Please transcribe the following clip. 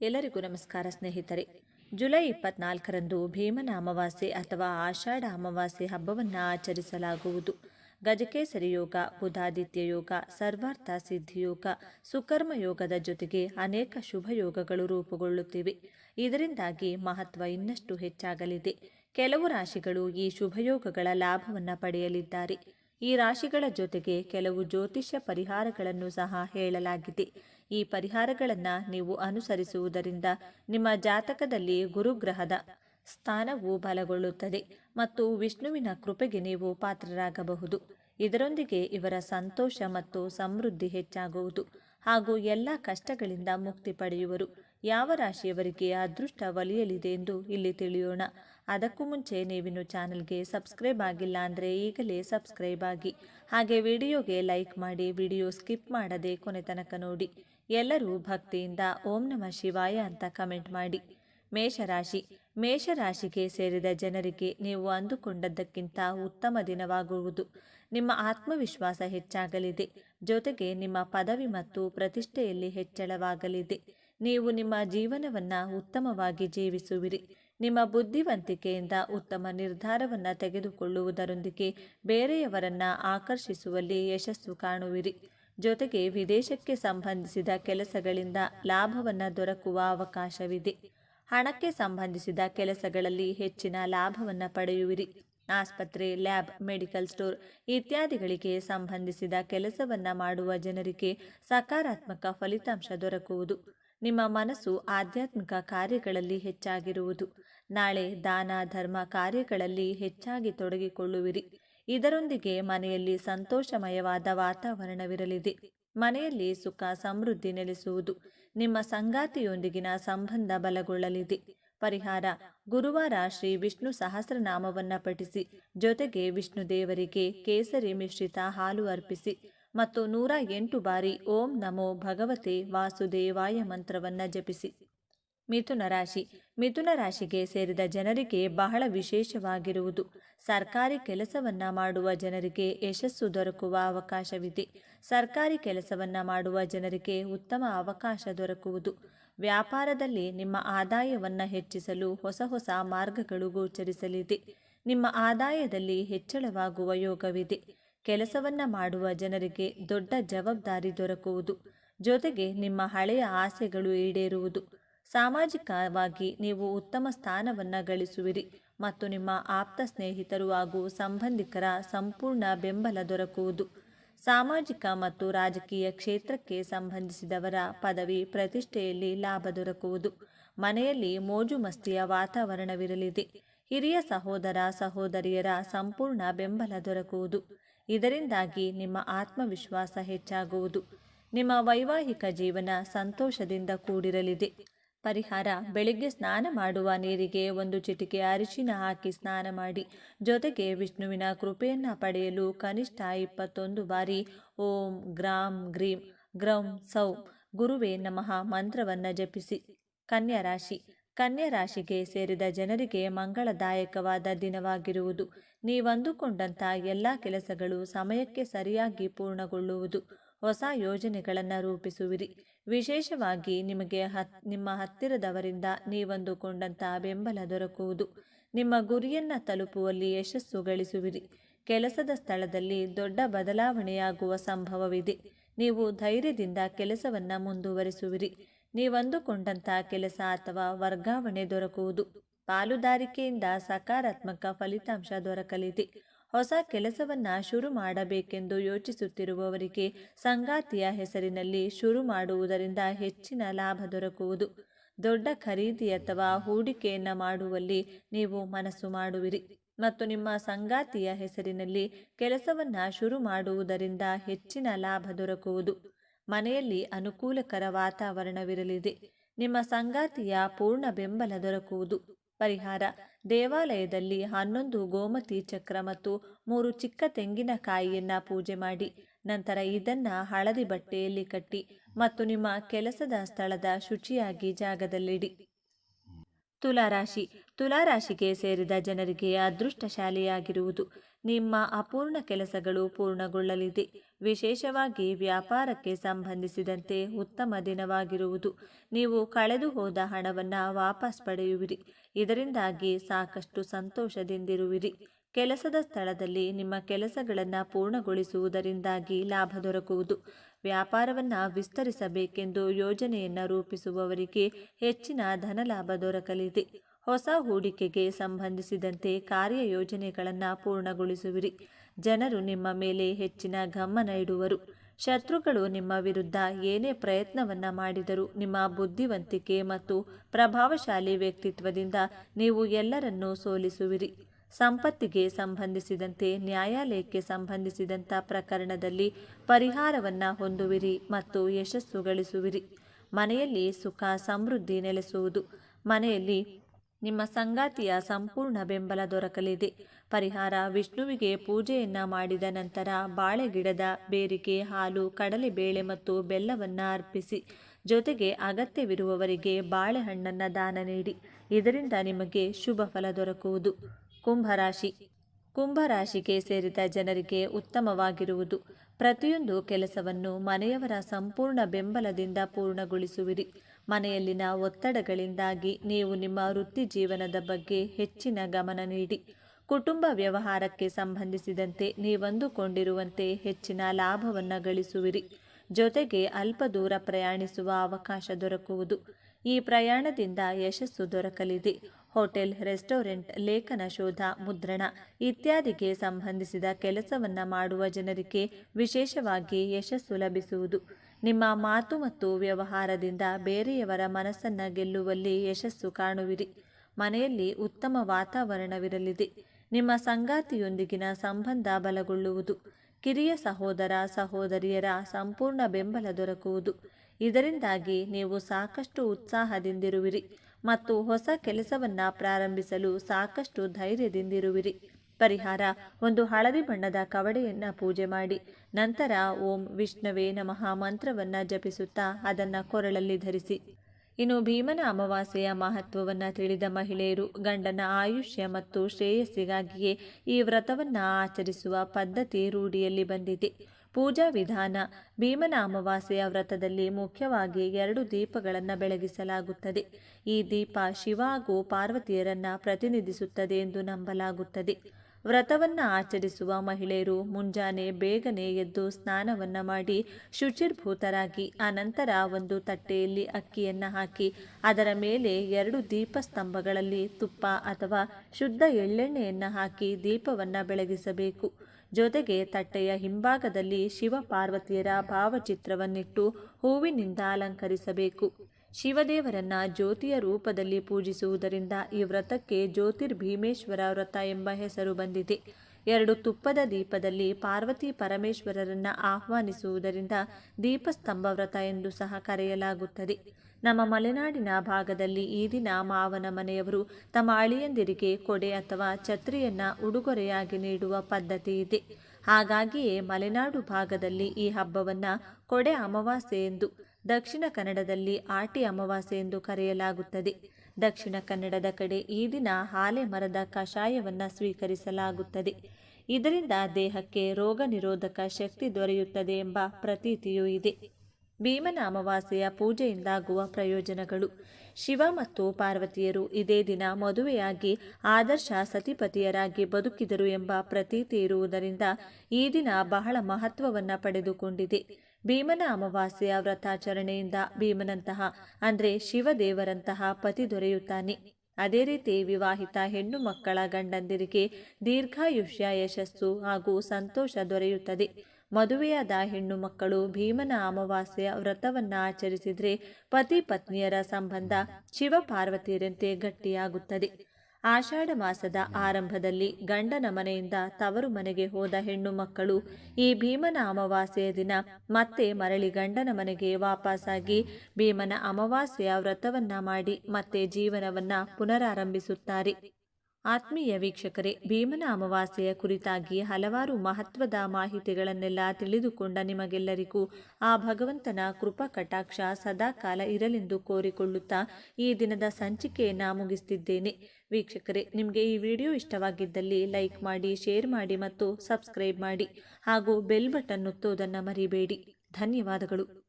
ಎಲ್ಲರಿಗೂ ನಮಸ್ಕಾರ ಸ್ನೇಹಿತರೆ. ಜುಲೈ ಇಪ್ಪತ್ನಾಲ್ಕರಂದು ಭೀಮನ ಅಮಾವಾಸ್ಯೆ ಅಥವಾ ಆಷಾಢ ಅಮಾವಾಸ್ಯೆ ಹಬ್ಬವನ್ನು ಆಚರಿಸಲಾಗುವುದು. ಗಜಕೇಸರಿ ಯೋಗ, ಬುಧಾದಿತ್ಯ ಯೋಗ, ಸರ್ವಾರ್ಥ ಸಿದ್ಧಿಯೋಗ ಸುಕರ್ಮ ಯೋಗದ ಜೊತೆಗೆ ಅನೇಕ ಶುಭ ಯೋಗಗಳು ರೂಪುಗೊಳ್ಳುತ್ತಿವೆ. ಇದರಿಂದಾಗಿ ಮಹತ್ವ ಇನ್ನಷ್ಟು ಹೆಚ್ಚಾಗಲಿದೆ. ಕೆಲವು ರಾಶಿಗಳು ಈ ಶುಭಯೋಗಗಳ ಲಾಭವನ್ನು ಪಡೆಯಲಿದ್ದಾರೆ. ಈ ರಾಶಿಗಳ ಜೊತೆಗೆ ಕೆಲವು ಜ್ಯೋತಿಷ್ಯ ಪರಿಹಾರಗಳನ್ನು ಸಹ ಹೇಳಲಾಗಿದೆ. ಈ ಪರಿಹಾರಗಳನ್ನು ನೀವು ಅನುಸರಿಸುವುದರಿಂದ ನಿಮ್ಮ ಜಾತಕದಲ್ಲಿ ಗುರುಗ್ರಹದ ಸ್ಥಾನವು ಬಲಗೊಳ್ಳುತ್ತದೆ ಮತ್ತು ವಿಷ್ಣುವಿನ ಕೃಪೆಗೆ ನೀವು ಪಾತ್ರರಾಗಬಹುದು. ಇದರೊಂದಿಗೆ ಇವರ ಸಂತೋಷ ಮತ್ತು ಸಮೃದ್ಧಿ ಹೆಚ್ಚಾಗುವುದು ಹಾಗೂ ಎಲ್ಲ ಕಷ್ಟಗಳಿಂದ ಮುಕ್ತಿ ಪಡೆಯುವರು. ಯಾವ ರಾಶಿಯವರಿಗೆ ಅದೃಷ್ಟ ಒಲಿಯಲಿದೆ ಎಂದು ಇಲ್ಲಿ ತಿಳಿಯೋಣ. ಅದಕ್ಕೂ ಮುಂಚೆ ನೀವಿನ್ನು ಚಾನಲ್ಗೆ ಸಬ್ಸ್ಕ್ರೈಬ್ ಆಗಿಲ್ಲ ಅಂದರೆ ಈಗಲೇ ಸಬ್ಸ್ಕ್ರೈಬ್ ಆಗಿ. ಹಾಗೆ ವಿಡಿಯೋಗೆ ಲೈಕ್ ಮಾಡಿ ವಿಡಿಯೋ ಸ್ಕಿಪ್ ಮಾಡದೆ ಕೊನೆ ತನಕ ನೋಡಿ. ಎಲ್ಲರೂ ಭಕ್ತಿಯಿಂದ ಓಂ ನಮಃ ಶಿವಾಯ ಅಂತ ಕಮೆಂಟ್ ಮಾಡಿ. ಮೇಷರಾಶಿ ಮೇಷರಾಶಿಗೆ ಸೇರಿದ ಜನರಿಗೆ ನೀವು ಅಂದುಕೊಂಡದ್ದಕ್ಕಿಂತ ಉತ್ತಮ ದಿನವಾಗುವುದು. ನಿಮ್ಮ ಆತ್ಮವಿಶ್ವಾಸ ಹೆಚ್ಚಾಗಲಿದೆ. ಜೊತೆಗೆ ನಿಮ್ಮ ಪದವಿ ಮತ್ತು ಪ್ರತಿಷ್ಠೆಯಲ್ಲಿ ಹೆಚ್ಚಳವಾಗಲಿದೆ. ನೀವು ನಿಮ್ಮ ಜೀವನವನ್ನು ಉತ್ತಮವಾಗಿ ಜೀವಿಸುವಿರಿ. ನಿಮ್ಮ ಬುದ್ಧಿವಂತಿಕೆಯಿಂದ ಉತ್ತಮ ನಿರ್ಧಾರವನ್ನು ತೆಗೆದುಕೊಳ್ಳುವುದರೊಂದಿಗೆ ಬೇರೆಯವರನ್ನ ಆಕರ್ಷಿಸುವಲ್ಲಿ ಯಶಸ್ಸು ಕಾಣುವಿರಿ. ಜೊತೆಗೆ ವಿದೇಶಕ್ಕೆ ಸಂಬಂಧಿಸಿದ ಕೆಲಸಗಳಿಂದ ಲಾಭವನ್ನು ದೊರಕುವ ಅವಕಾಶವಿದೆ. ಹಣಕ್ಕೆ ಸಂಬಂಧಿಸಿದ ಕೆಲಸಗಳಲ್ಲಿ ಹೆಚ್ಚಿನ ಲಾಭವನ್ನು ಪಡೆಯುವಿರಿ. ಆಸ್ಪತ್ರೆ, ಲ್ಯಾಬ್, ಮೆಡಿಕಲ್ ಸ್ಟೋರ್ ಇತ್ಯಾದಿಗಳಿಗೆ ಸಂಬಂಧಿಸಿದ ಕೆಲಸವನ್ನು ಮಾಡುವ ಜನರಿಗೆ ಸಕಾರಾತ್ಮಕ ಫಲಿತಾಂಶ ದೊರಕುವುದು. ನಿಮ್ಮ ಮನಸ್ಸು ಆಧ್ಯಾತ್ಮಿಕ ಕಾರ್ಯಗಳಲ್ಲಿ ಹೆಚ್ಚಾಗಿರುವುದು. ನಾಳೆ ದಾನ, ಧರ್ಮ ಕಾರ್ಯಗಳಲ್ಲಿ ಹೆಚ್ಚಾಗಿ ತೊಡಗಿಕೊಳ್ಳುವಿರಿ. ಇದರೊಂದಿಗೆ ಮನೆಯಲ್ಲಿ ಸಂತೋಷಮಯವಾದ ವಾತಾವರಣವಿರಲಿದೆ. ಮನೆಯಲ್ಲಿ ಸುಖ, ಸಮೃದ್ಧಿ ನೆಲೆಸುವುದು. ನಿಮ್ಮ ಸಂಗಾತಿಯೊಂದಿಗಿನ ಸಂಬಂಧ ಬಲಗೊಳ್ಳಲಿದೆ. ಪರಿಹಾರ. ಗುರುವಾರ ಶ್ರೀ ವಿಷ್ಣು ಸಹಸ್ರನಾಮವನ್ನ ಪಠಿಸಿ, ಜೊತೆಗೆ ವಿಷ್ಣು ದೇವರಿಗೆ ಕೇಸರಿ ಮಿಶ್ರಿತ ಹಾಲು ಅರ್ಪಿಸಿ ಮತ್ತು ನೂರ ಎಂಟು ಬಾರಿ ಓಂ ನಮೋ ಭಗವತೆ ವಾಸುದೇವಾಯ ಮಂತ್ರವನ್ನ ಜಪಿಸಿ. ಮಿಥುನ ರಾಶಿ. ಮಿಥುನ ರಾಶಿಗೆ ಸೇರಿದ ಜನರಿಗೆ ಬಹಳ ವಿಶೇಷವಾಗಿರುವುದು. ಸರ್ಕಾರಿ ಕೆಲಸವನ್ನ ಮಾಡುವ ಜನರಿಗೆ ಯಶಸ್ಸು ದೊರಕುವ ಅವಕಾಶವಿದೆ. ಸರ್ಕಾರಿ ಕೆಲಸವನ್ನ ಮಾಡುವ ಜನರಿಗೆ ಉತ್ತಮ ಅವಕಾಶ ದೊರಕುವುದು. ವ್ಯಾಪಾರದಲ್ಲಿ ನಿಮ್ಮ ಆದಾಯವನ್ನು ಹೆಚ್ಚಿಸಲು ಹೊಸ ಹೊಸ ಮಾರ್ಗಗಳು ಗೋಚರಿಸಲಿದೆ. ನಿಮ್ಮ ಆದಾಯದಲ್ಲಿ ಹೆಚ್ಚಳವಾಗುವ ಯೋಗವಿದೆ. ಕೆಲಸವನ್ನ ಮಾಡುವ ಜನರಿಗೆ ದೊಡ್ಡ ಜವಾಬ್ದಾರಿ ದೊರಕುವುದು. ಜೊತೆಗೆ ನಿಮ್ಮ ಹಳೆಯ ಆಸೆಗಳು ಈಡೇರುವುದು. ಸಾಮಾಜಿಕವಾಗಿ ನೀವು ಉತ್ತಮ ಸ್ಥಾನವನ್ನು ಗಳಿಸುವಿರಿ ಮತ್ತು ನಿಮ್ಮ ಆಪ್ತ ಸ್ನೇಹಿತರು ಹಾಗೂ ಸಂಬಂಧಿಕರ ಸಂಪೂರ್ಣ ಬೆಂಬಲ ದೊರಕುವುದು. ಸಾಮಾಜಿಕ ಮತ್ತು ರಾಜಕೀಯ ಕ್ಷೇತ್ರಕ್ಕೆ ಸಂಬಂಧಿಸಿದವರ ಪದವಿ ಪ್ರತಿಷ್ಠೆಯಲ್ಲಿ ಲಾಭ ದೊರಕುವುದು. ಮನೆಯಲ್ಲಿ ಮೋಜು ಮಸ್ತಿಯ ವಾತಾವರಣವಿರಲಿದೆ. ಹಿರಿಯ ಸಹೋದರ ಸಹೋದರಿಯರ ಸಂಪೂರ್ಣ ಬೆಂಬಲ ದೊರಕುವುದು. ಇದರಿಂದಾಗಿ ನಿಮ್ಮ ಆತ್ಮವಿಶ್ವಾಸ ಹೆಚ್ಚಾಗುವುದು. ನಿಮ್ಮ ವೈವಾಹಿಕ ಜೀವನ ಸಂತೋಷದಿಂದ ಕೂಡಿರಲಿದೆ. ಪರಿಹಾರ. ಬೆಳಿಗ್ಗೆ ಸ್ನಾನ ಮಾಡುವ ನೀರಿಗೆ ಒಂದು ಚಿಟಿಕೆ ಅರಿಶಿನ ಹಾಕಿ ಸ್ನಾನ ಮಾಡಿ. ಜೊತೆಗೆ ವಿಷ್ಣುವಿನ ಕೃಪೆಯನ್ನು ಪಡೆಯಲು ಕನಿಷ್ಠ ಇಪ್ಪತ್ತೊಂದು ಬಾರಿ ಓಂ ಗ್ರಾಂ ಗ್ರೀಂ ಗ್ರೌಂ ಸೌ ಗುರುವೇ ನಮಃ ಮಂತ್ರವನ್ನು ಜಪಿಸಿ. ಕನ್ಯಾ ರಾಶಿ. ಕನ್ಯಾ ರಾಶಿಗೆ ಸೇರಿದ ಜನರಿಗೆ ಮಂಗಳದಾಯಕವಾದ ದಿನವಾಗಿರುವುದು. ನೀವಂದುಕೊಂಡಂಥ ಎಲ್ಲ ಕೆಲಸಗಳು ಸಮಯಕ್ಕೆ ಸರಿಯಾಗಿ ಪೂರ್ಣಗೊಳ್ಳುವುದು. ಹೊಸ ಯೋಜನೆಗಳನ್ನು ರೂಪಿಸುವಿರಿ. ವಿಶೇಷವಾಗಿ ನಿಮಗೆ ಹತ್, ನಿಮ್ಮ ಹತ್ತಿರದವರಿಂದ ನೀವಂದುಕೊಂಡಂಥ ಬೆಂಬಲ ದೊರಕುವುದು. ನಿಮ್ಮ ಗುರಿಯನ್ನು ತಲುಪುವಲ್ಲಿ ಯಶಸ್ಸು ಗಳಿಸುವಿರಿ. ಕೆಲಸದ ಸ್ಥಳದಲ್ಲಿ ದೊಡ್ಡ ಬದಲಾವಣೆಯಾಗುವ ಸಂಭವವಿದೆ. ನೀವು ಧೈರ್ಯದಿಂದ ಕೆಲಸವನ್ನು ಮುಂದುವರಿಸುವಿರಿ. ನೀವಂದುಕೊಂಡಂಥ ಕೆಲಸ ಅಥವಾ ವರ್ಗಾವಣೆ ದೊರಕುವುದು. ಪಾಲುದಾರಿಕೆಯಿಂದ ಸಕಾರಾತ್ಮಕ ಫಲಿತಾಂಶ ದೊರಕಲಿದೆ. ಹೊಸ ಕೆಲಸವನ್ನ ಶುರು ಮಾಡಬೇಕೆಂದು ಯೋಚಿಸುತ್ತಿರುವವರಿಗೆ ಸಂಗಾತಿಯ ಹೆಸರಿನಲ್ಲಿ ಶುರು ಮಾಡುವುದರಿಂದ ಹೆಚ್ಚಿನ ಲಾಭ ದೊರಕುವುದು. ದೊಡ್ಡ ಖರೀದಿ ಅಥವಾ ಹೂಡಿಕೆಯನ್ನು ಮಾಡುವಲ್ಲಿ ನೀವು ಮನಸ್ಸು ಮಾಡುವಿರಿ. ಮತ್ತು ನಿಮ್ಮ ಸಂಗಾತಿಯ ಹೆಸರಿನಲ್ಲಿ ಕೆಲಸವನ್ನ ಶುರು ಮಾಡುವುದರಿಂದ ಹೆಚ್ಚಿನ ಲಾಭ ದೊರಕುವುದು. ಮನೆಯಲ್ಲಿ ಅನುಕೂಲಕರ ವಾತಾವರಣವಿರಲಿದೆ. ನಿಮ್ಮ ಸಂಗಾತಿಯ ಪೂರ್ಣ ಬೆಂಬಲ ದೊರಕುವುದು. ಪರಿಹಾರ. ದೇವಾಲಯದಲ್ಲಿ ಹನ್ನೊಂದು ಗೋಮತಿ ಚಕ್ರ ಮತ್ತು ಮೂರು ಚಿಕ್ಕ ತೆಂಗಿನಕಾಯಿಯನ್ನು ಪೂಜೆ ಮಾಡಿ. ನಂತರ ಇದನ್ನ ಹಳದಿ ಬಟ್ಟೆಯಲ್ಲಿ ಕಟ್ಟಿ ಮತ್ತು ನಿಮ್ಮ ಕೆಲಸದ ಸ್ಥಳದ ಶುಚಿಯಾಗಿ ಜಾಗದಲ್ಲಿಡಿ. ತುಲಾರಾಶಿ. ತುಲಾರಾಶಿಗೆ ಸೇರಿದ ಜನರಿಗೆ ಅದೃಷ್ಟಶಾಲಿಯಾಗಿರುವುದು. ನಿಮ್ಮ ಅಪೂರ್ಣ ಕೆಲಸಗಳು ಪೂರ್ಣಗೊಳ್ಳಲಿದೆ. ವಿಶೇಷವಾಗಿ ವ್ಯಾಪಾರಕ್ಕೆ ಸಂಬಂಧಿಸಿದಂತೆ ಉತ್ತಮ ದಿನವಾಗಿರುವುದು. ನೀವು ಕಳೆದು ಹೋದ ಹಣವನ್ನು ವಾಪಸ್ ಪಡೆಯುವಿರಿ. ಇದರಿಂದಾಗಿ ಸಾಕಷ್ಟು ಸಂತೋಷದಿಂದಿರುವಿರಿ. ಕೆಲಸದ ಸ್ಥಳದಲ್ಲಿ ನಿಮ್ಮ ಕೆಲಸಗಳನ್ನು ಪೂರ್ಣಗೊಳಿಸುವುದರಿಂದಾಗಿ ಲಾಭ ದೊರಕುವುದು. ವ್ಯಾಪಾರವನ್ನು ವಿಸ್ತರಿಸಬೇಕೆಂದು ಯೋಜನೆಯನ್ನು ರೂಪಿಸುವವರಿಗೆ ಹೆಚ್ಚಿನ ಧನಲಾಭ ದೊರಕಲಿದೆ. ಹೊಸ ಹೂಡಿಕೆಗೆ ಸಂಬಂಧಿಸಿದಂತೆ ಕಾರ್ಯಯೋಜನೆಗಳನ್ನು ಪೂರ್ಣಗೊಳಿಸುವಿರಿ. ಜನರು ನಿಮ್ಮ ಮೇಲೆ ಹೆಚ್ಚಿನ ಗಮನ ಇಡುವರು. ಶತ್ರುಗಳು ನಿಮ್ಮ ವಿರುದ್ಧ ಏನೇ ಪ್ರಯತ್ನವನ್ನು ಮಾಡಿದರೂ ನಿಮ್ಮ ಬುದ್ಧಿವಂತಿಕೆ ಮತ್ತು ಪ್ರಭಾವಶಾಲಿ ವ್ಯಕ್ತಿತ್ವದಿಂದ ನೀವು ಎಲ್ಲರನ್ನೂ ಸೋಲಿಸುವಿರಿ. ಸಂಪತ್ತಿಗೆ ಸಂಬಂಧಿಸಿದಂತೆ, ನ್ಯಾಯಾಲಯಕ್ಕೆ ಸಂಬಂಧಿಸಿದಂಥ ಪ್ರಕರಣದಲ್ಲಿ ಪರಿಹಾರವನ್ನು ಹೊಂದುವಿರಿ ಮತ್ತು ಯಶಸ್ಸು ಗಳಿಸುವಿರಿ. ಮನೆಯಲ್ಲಿ ಸುಖ, ಸಮೃದ್ಧಿ ನೆಲೆಸುವುದು. ಮನೆಯಲ್ಲಿ ನಿಮ್ಮ ಸಂಗಾತಿಯ ಸಂಪೂರ್ಣ ಬೆಂಬಲ ದೊರಕಲಿದೆ. ಪರಿಹಾರ ವಿಷ್ಣುವಿಗೆ ಪೂಜೆಯನ್ನ ಮಾಡಿದ ನಂತರ ಬಾಳೆಗಿಡದ ಬೇರಿಗೆ ಹಾಲು, ಕಡಲೆಬೇಳೆ ಮತ್ತು ಬೆಲ್ಲವನ್ನು ಅರ್ಪಿಸಿ. ಜೊತೆಗೆ ಅಗತ್ಯವಿರುವವರಿಗೆ ಬಾಳೆಹಣ್ಣನ್ನು ದಾನ ನೀಡಿ. ಇದರಿಂದ ನಿಮಗೆ ಶುಭ ಫಲ ದೊರಕುವುದು. ಕುಂಭರಾಶಿ. ಕುಂಭರಾಶಿಗೆ ಸೇರಿದ ಜನರಿಗೆ ಉತ್ತಮವಾಗಿರುವುದು. ಪ್ರತಿಯೊಂದು ಕೆಲಸವನ್ನು ಮನೆಯವರ ಸಂಪೂರ್ಣ ಬೆಂಬಲದಿಂದ ಪೂರ್ಣಗೊಳಿಸುವಿರಿ. ಮನೆಯಲ್ಲಿನ ಒತ್ತಡಗಳಿಂದಾಗಿ ನೀವು ನಿಮ್ಮ ವೃತ್ತಿ ಜೀವನದ ಬಗ್ಗೆ ಹೆಚ್ಚಿನ ಗಮನ ನೀಡಿ. ಕುಟುಂಬ ವ್ಯವಹಾರಕ್ಕೆ ಸಂಬಂಧಿಸಿದಂತೆ ನೀವಂದುಕೊಂಡಿರುವಂತೆ ಹೆಚ್ಚಿನ ಲಾಭವನ್ನು ಗಳಿಸುವಿರಿ. ಜೊತೆಗೆ ಅಲ್ಪ ದೂರ ಪ್ರಯಾಣಿಸುವ ಅವಕಾಶ ದೊರಕುವುದು. ಈ ಪ್ರಯಾಣದಿಂದ ಯಶಸ್ಸು ದೊರಕಲಿದೆ. ಹೋಟೆಲ್, ರೆಸ್ಟೋರೆಂಟ್, ಲೇಖನ ಶೋಧ, ಮುದ್ರಣ ಇತ್ಯಾದಿಗೆ ಸಂಬಂಧಿಸಿದ ಕೆಲಸವನ್ನು ಮಾಡುವ ಜನರಿಗೆ ವಿಶೇಷವಾಗಿ ಯಶಸ್ಸು ಲಭಿಸುವುದು. ನಿಮ್ಮ ಮಾತು ಮತ್ತು ವ್ಯವಹಾರದಿಂದ ಬೇರೆಯವರ ಮನಸ್ಸನ್ನು ಗೆಲ್ಲುವಲ್ಲಿ ಯಶಸ್ಸು ಕಾಣುವಿರಿ. ಮನೆಯಲ್ಲಿ ಉತ್ತಮ ವಾತಾವರಣವಿರಲಿದೆ. ನಿಮ್ಮ ಸಂಗಾತಿಯೊಂದಿಗಿನ ಸಂಬಂಧ ಬಲಗೊಳ್ಳುವುದು. ಕಿರಿಯ ಸಹೋದರ ಸಹೋದರಿಯರ ಸಂಪೂರ್ಣ ಬೆಂಬಲ ದೊರಕುವುದು. ಇದರಿಂದಾಗಿ ನೀವು ಸಾಕಷ್ಟು ಉತ್ಸಾಹದಿಂದಿರುವಿರಿ ಮತ್ತು ಹೊಸ ಕೆಲಸವನ್ನು ಪ್ರಾರಂಭಿಸಲು ಸಾಕಷ್ಟು ಧೈರ್ಯದಿಂದಿರುವಿರಿ. ಪರಿಹಾರ, ಒಂದು ಹಳದಿ ಬಣ್ಣದ ಕವಡೆಯನ್ನ ಪೂಜೆ ಮಾಡಿ. ನಂತರ ಓಂ ವಿಷ್ಣುವೇ ನಮಃ ಮಂತ್ರವನ್ನ ಜಪಿಸುತ್ತಾ ಅದನ್ನು ಕೊರಳಲ್ಲಿ ಧರಿಸಿ. ಇನ್ನು ಭೀಮನ ಅಮಾವಾಸ್ಯೆಯ ಮಹತ್ವವನ್ನು ತಿಳಿದ ಮಹಿಳೆಯರು ಗಂಡನ ಆಯುಷ್ಯ ಮತ್ತು ಶ್ರೇಯಸ್ಸಿಗಾಗಿಯೇ ಈ ವ್ರತವನ್ನು ಆಚರಿಸುವ ಪದ್ಧತಿ ರೂಢಿಯಲ್ಲಿ ಬಂದಿದೆ. ಪೂಜಾ ವಿಧಾನ, ಭೀಮನ ಅಮಾವಾಸ್ಯೆಯ ವ್ರತದಲ್ಲಿ ಮುಖ್ಯವಾಗಿ ಎರಡು ದೀಪಗಳನ್ನು ಬೆಳಗಿಸಲಾಗುತ್ತದೆ. ಈ ದೀಪ ಶಿವ ಹಾಗೂ ಪಾರ್ವತಿಯರನ್ನ ಪ್ರತಿನಿಧಿಸುತ್ತದೆ ಎಂದು ನಂಬಲಾಗುತ್ತದೆ. ವ್ರತವನ್ನ ಆಚರಿಸುವ ಮಹಿಳೆಯರು ಮುಂಜಾನೆ ಬೇಗನೆ ಎದ್ದು ಸ್ನಾನವನ್ನ ಮಾಡಿ ಶುಚಿರ್ಭೂತರಾಗಿ ಅನಂತರ ಒಂದು ತಟ್ಟೆಯಲ್ಲಿ ಅಕ್ಕಿಯನ್ನ ಹಾಕಿ ಅದರ ಮೇಲೆ ಎರಡು ದೀಪಸ್ತಂಭಗಳಲ್ಲಿ ತುಪ್ಪ ಅಥವಾ ಶುದ್ಧ ಎಳ್ಳೆಣ್ಣೆಯನ್ನ ಹಾಕಿ ದೀಪವನ್ನ ಬೆಳಗಿಸಬೇಕು. ಜೊತೆಗೆ ತಟ್ಟೆಯ ಹಿಂಭಾಗದಲ್ಲಿ ಶಿವ ಪಾರ್ವತಿಯರ ಭಾವಚಿತ್ರವನ್ನಿಟ್ಟು ಹೂವಿನಿಂದ ಅಲಂಕರಿಸಬೇಕು. ಶಿವದೇವರನ್ನ ಜ್ಯೋತಿಯ ರೂಪದಲ್ಲಿ ಪೂಜಿಸುವುದರಿಂದ ಈ ವ್ರತಕ್ಕೆ ಜ್ಯೋತಿರ್ಭೀಮೇಶ್ವರ ವ್ರತ ಎಂಬ ಹೆಸರು ಬಂದಿದೆ. ಎರಡು ತುಪ್ಪದ ದೀಪದಲ್ಲಿ ಪಾರ್ವತಿ ಪರಮೇಶ್ವರರನ್ನ ಆಹ್ವಾನಿಸುವುದರಿಂದ ದೀಪಸ್ತಂಭ ವ್ರತ ಎಂದು ಸಹ ಕರೆಯಲಾಗುತ್ತದೆ. ನಮ್ಮ ಮಲೆನಾಡಿನ ಭಾಗದಲ್ಲಿ ಈ ದಿನ ಮಾವನ ಮನೆಯವರು ತಮ್ಮ ಅಳಿಯಂದಿರಿಗೆ ಕೊಡೆ ಅಥವಾ ಛತ್ರಿಯನ್ನ ಉಡುಗೊರೆಯಾಗಿ ನೀಡುವ ಪದ್ಧತಿ ಇದೆ. ಹಾಗಾಗಿಯೇ ಮಲೆನಾಡು ಭಾಗದಲ್ಲಿ ಈ ಹಬ್ಬವನ್ನ ಕೊಡೆ ಅಮಾವಾಸ್ಯೆ ಎಂದು ದಕ್ಷಿಣ ಕನ್ನಡದಲ್ಲಿ ಆಟಿ ಅಮಾವಾಸ್ಯೆ ಎಂದು ಕರೆಯಲಾಗುತ್ತದೆ. ದಕ್ಷಿಣ ಕನ್ನಡದ ಕಡೆ ಈ ದಿನ ಹಾಲೆ ಮರದ ಕಷಾಯವನ್ನು ಸ್ವೀಕರಿಸಲಾಗುತ್ತದೆ. ಇದರಿಂದ ದೇಹಕ್ಕೆ ರೋಗ ನಿರೋಧಕ ಶಕ್ತಿ ದೊರೆಯುತ್ತದೆ ಎಂಬ ಪ್ರತೀತಿಯೂ ಇದೆ. ಭೀಮನ ಅಮಾವಾಸ್ಯೆಯ ಪೂಜೆಯಿಂದಾಗುವ ಪ್ರಯೋಜನಗಳು. ಶಿವ ಮತ್ತು ಪಾರ್ವತಿಯರು ಇದೇ ದಿನ ಮದುವೆಯಾಗಿ ಆದರ್ಶ ಸತಿಪತಿಯರಾಗಿ ಬದುಕಿದರು ಎಂಬ ಪ್ರತೀತಿ ಇರುವುದರಿಂದ ಈ ದಿನ ಬಹಳ ಮಹತ್ವವನ್ನು ಪಡೆದುಕೊಂಡಿದೆ. ಭೀಮನ ಅಮಾವಾಸ್ಯೆಯ ವ್ರತಾಚರಣೆಯಿಂದ ಭೀಮನಂತಹ, ಅಂದರೆ ಶಿವದೇವರಂತಹ ಪತಿ ದೊರೆಯುತ್ತಾನೆ. ಅದೇ ರೀತಿ ವಿವಾಹಿತ ಹೆಣ್ಣು ಮಕ್ಕಳ ಗಂಡಂದಿರಿಗೆ ದೀರ್ಘಾಯುಷ್ಯ, ಯಶಸ್ಸು ಹಾಗೂ ಸಂತೋಷ ದೊರೆಯುತ್ತದೆ. ಮದುವೆಯಾದ ಹೆಣ್ಣು ಮಕ್ಕಳು ಭೀಮನ ಅಮಾವಾಸ್ಯೆಯ ವ್ರತವನ್ನ ಆಚರಿಸಿದರೆ ಪತಿ ಪತ್ನಿಯರ ಸಂಬಂಧ ಶಿವ ಪಾರ್ವತಿಯರಂತೆ ಗಟ್ಟಿಯಾಗುತ್ತದೆ. ಆಷಾಢ ಮಾಸದ ಆರಂಭದಲ್ಲಿ ಗಂಡನ ಮನೆಯಿಂದ ತವರು ಮನೆಗೆ ಹೋದ ಹೆಣ್ಣು ಮಕ್ಕಳು ಈ ಭೀಮನ ಅಮಾವಾಸ್ಯೆಯ ದಿನ ಮತ್ತೆ ಮರಳಿ ಗಂಡನ ಮನೆಗೆ ವಾಪಸ್ಸಾಗಿ ಭೀಮನ ಅಮಾವಾಸ್ಯೆಯ ವ್ರತವನ್ನ ಮಾಡಿ ಮತ್ತೆ ಜೀವನವನ್ನ ಪುನರಾರಂಭಿಸುತ್ತಾರೆ. ಆತ್ಮೀಯ ವೀಕ್ಷಕರೇ, ಭೀಮನ ಅಮಾವಾಸ್ಯೆಯ ಕುರಿತಾಗಿ ಹಲವಾರು ಮಹತ್ವದ ಮಾಹಿತಿಗಳನ್ನೆಲ್ಲ ತಿಳಿದುಕೊಂಡ ನಿಮಗೆಲ್ಲರಿಗೂ ಆ ಭಗವಂತನ ಕೃಪಾ ಕಟಾಕ್ಷ ಸದಾಕಾಲ ಇರಲೆಂದು ಕೋರಿಕೊಳ್ಳುತ್ತಾ ಈ ದಿನದ ಸಂಚಿಕೆಯನ್ನು ಮುಗಿಸ್ತಿದ್ದೇನೆ. ವೀಕ್ಷಕರೇ, ನಿಮಗೆ ಈ ವಿಡಿಯೋ ಇಷ್ಟವಾಗಿದ್ದಲ್ಲಿ ಲೈಕ್ ಮಾಡಿ, ಶೇರ್ ಮಾಡಿ ಮತ್ತು ಸಬ್ಸ್ಕ್ರೈಬ್ ಮಾಡಿ ಹಾಗೂ ಬೆಲ್ ಬಟನ್ ಒತ್ತೋದನ್ನು ಮರಿಬೇಡಿ. ಧನ್ಯವಾದಗಳು.